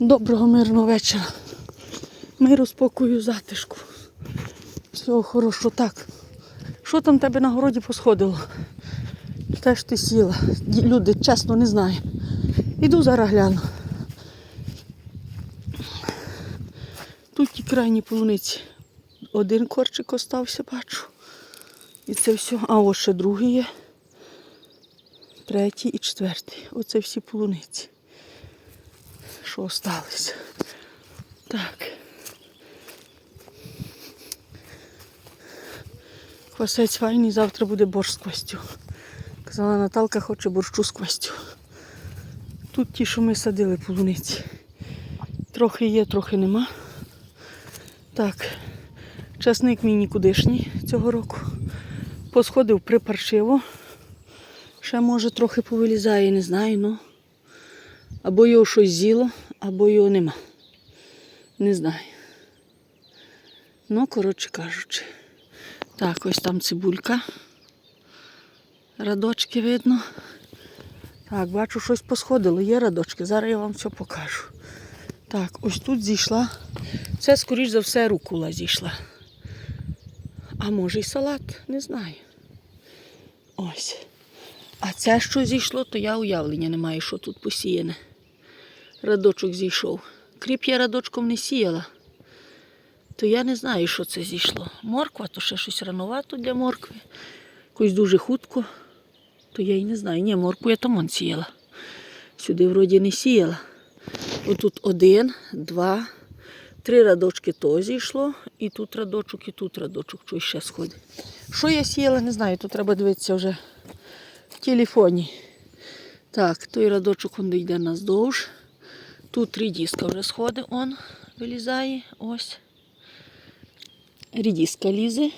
Доброго мирного вечора. Миру, спокою, затишку. Всього хорошого. Так. Що там тебе на городі посходило? Теж ти сіла. Люди, чесно, не знаю. Іду зараз гляну. Тут ті крайні полуниці. Один корчик остався, бачу. І це все. А ось ще другий є. Третій і четвертий. Оце всі полуниці. Що осталося? Так. Квасець файний, завтра буде борщ з квастю. Казала Наталка, хоче борщу з квастю. Тут ті, що ми садили полуниці. Трохи є, трохи нема. Так, часник мій нікудишній цього року. Посходив припаршиво. Ще може трохи повилізає, не знаю, ну. Або його щось з'їло, або його нема. Не знаю. Ну, коротше кажучи. Так, ось там цибулька. Радочки видно. Так, бачу, щось посходило. Є радочки. Зараз я вам все покажу. Так, ось тут зійшла. Це, скоріш за все, рукула зійшла. А може й салат, не знаю. Ось. А це, що зійшло, то я уявлення не маю, що тут посіяне. Радочок зійшов. Кріп я радочком не сіяла. То я не знаю, що це зійшло. Морква, то ще щось ранувато для моркви. Якось дуже хутко. То я й не знаю. Ні, моркву я тамон сіяла. Сюди вроді не сіяла. Отут один, два, три радочки то зійшло. І тут радочок, і тут радочок, що ще сходить. Що я сіяла, не знаю, тут треба дивитися вже в телефоні. Так, той радочок он йде наздовж. Тут рідіска вже сходить, он вилізає. Ось. Рідіска лізе.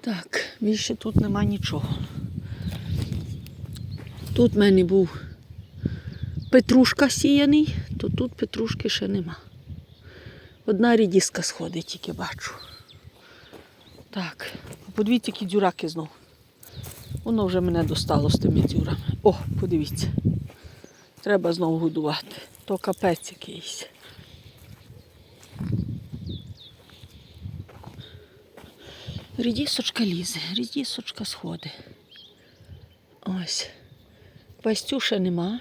Так, більше тут нема нічого. Тут в мене був петрушка сіяний, то тут петрушки ще нема. Одна рідіска сходить, тільки бачу. Так, подивіться, які дзюраки знов. Воно вже мене достало з тими дзюрами. О, подивіться. Треба знову годувати. То капець якийсь. Рідісочка лізе, рідісочка сходить. Ось. Пастюша нема.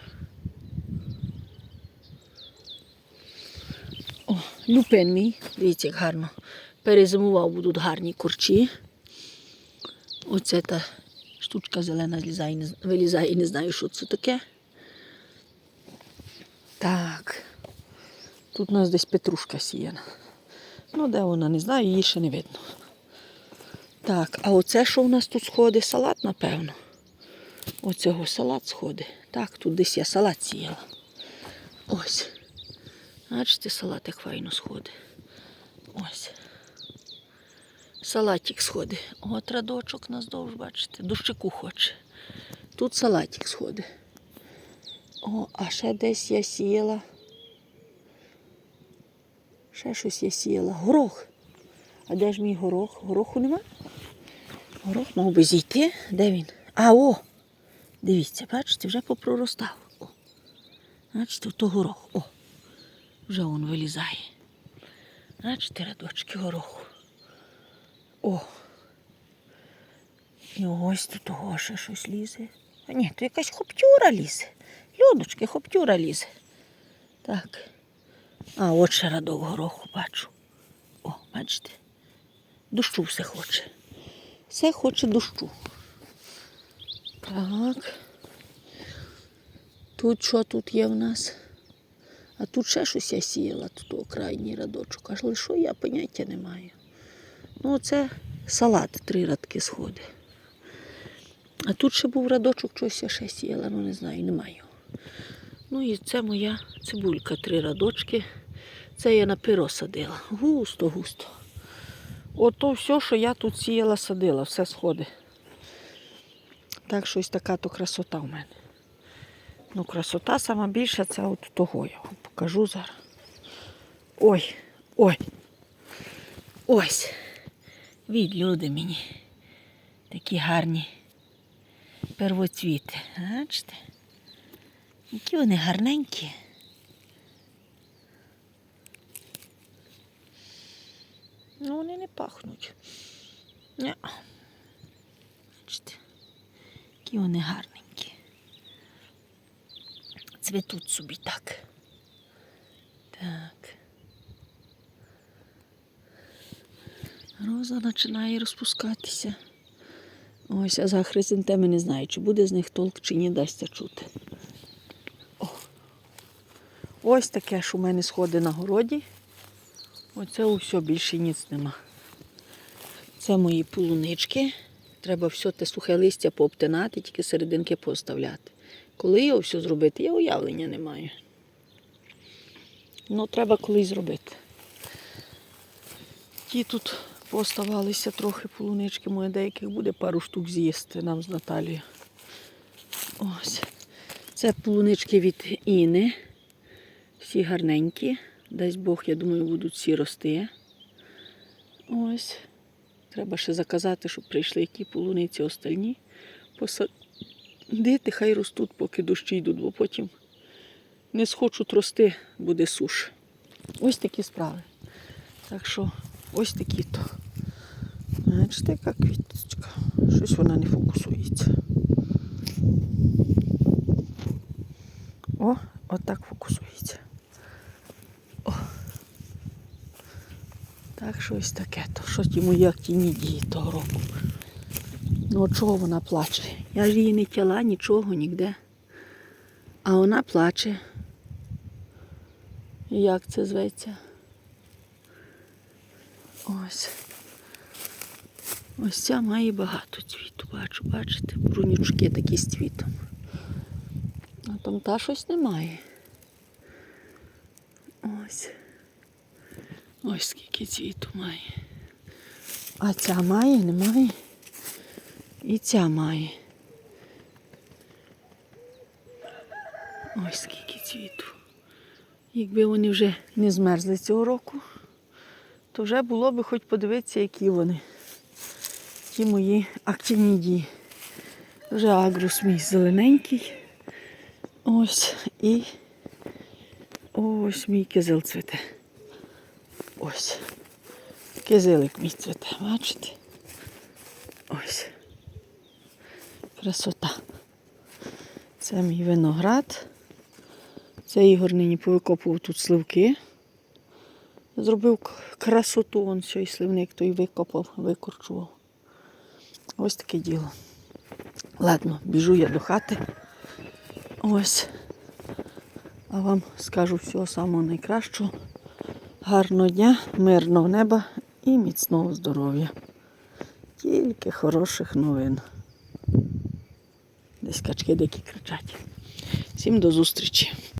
О, люпин мій. Дивіться, як гарно. Перезимував будуть гарні курчі. Оце та штучка зелена злізає, вилізає і не знаю, що це таке. Так. Тут у нас десь петрушка сіяна. Ну, де вона, не знаю, її ще не видно. Так, а оце що у нас тут сходить? Салат, напевно. Оцього салат сходить. Так, тут десь я салат сіяла. Ось. Бачите, салат як файно сходить. Ось. Салатик сходить. От радочок наздовж, бачите, дощику хоче. Тут салатик сходить. О, а ще десь я сіяла. Ще щось я сіяла. Горох. А де ж мій горох? Гороху нема? Горох мав би зійти. Де він? А, о! Дивіться, бачите, вже попроростав. О. Бачите, то горох. О. Вже він вилізає. Бачите, рядочки гороху. О. І ось тут того ще щось лізе. А ні, то якась хоптюра лізе. Людочки, хоптюра лізе. Так. А от ще радок гороху бачу. О, бачите? Дощу все хоче. Все хоче дощу. Так. Тут що тут є в нас? А тут ще щось я сіяла, тут о, крайній радочок. Аж що я поняття не маю. Ну, це салат, три радки сходить. А тут ще був радочок, щось я ще сіяла, ну не знаю, немає. Ну і це моя цибулька, три радочки. Це я на перо садила. Густо, густо. Ото все, що я тут сіяла, садила, все сходить. Так що ось така то красота в мене. Ну, красота сама більша, це от того я вам покажу зараз. Ой, ой. Ось. Від люди мені. Такі гарні первоцвіти. Бачите? Які вони гарненькі. Ну вони не пахнуть. Не. Бачите, які вони гарненькі. Цвітуть собі так. Так. Роза починає розпускатися. Ось, а за хризантеми не знаю, чи буде з них толк, чи ні, дасться чути. Ось таке ж у мене сходи на городі. Оце усе більше ніц нема. Це мої полунички. Треба все те сухе листя пообтинати, тільки серединки поставляти. Коли його все зробити, я уявлення не маю. Ну, треба колись зробити. Ті тут поставалися трохи полунички, моє деяких буде пару штук з'їсти нам з Наталією. Ось. Це полунички від Іни. Всі гарненькі. Дасть Бог, я думаю, будуть всі рости. Ось. Треба ще заказати, щоб прийшли ті полуниці остальні. Посадити, хай ростуть, поки дощі йдуть, бо потім не схочуть рости, буде суш. Ось такі справи. Так що ось такі то. Бачите, яка квіточка. Щось вона не фокусується. О, отак фокусується. О. Так, щось таке. То що ті мої активні дії того року. Ну от чого вона плаче? Я ж її не тяла, нічого, ніде. А вона плаче. Як це зветься? Ось. Ось ця має багато цвіту, бачу, бачите, брунючки такі з цвітом. А там та щось немає. Ось. Ось скільки цвіту має. А ця має, немає. І ця має. Ось скільки цвіту. Якби вони вже не змерзли цього року, то вже було би хоч подивитися, які вони. Ті мої активні дії. Вже агрус мій зелененький. Ось і ось мій кизил цвіте. Ось. Кизилик мій бачите? Ось. Красота. Це мій виноград. Це Ігор нині повикопував тут сливки. Зробив красоту, он цей сливник той викопав, викорчував. Ось таке діло. Ладно, біжу я до хати. Ось. А вам скажу всього самого найкращого. Гарного дня, мирного неба і міцного здоров'я. Тільки хороших новин. Десь качки дикі кричать. Всім до зустрічі.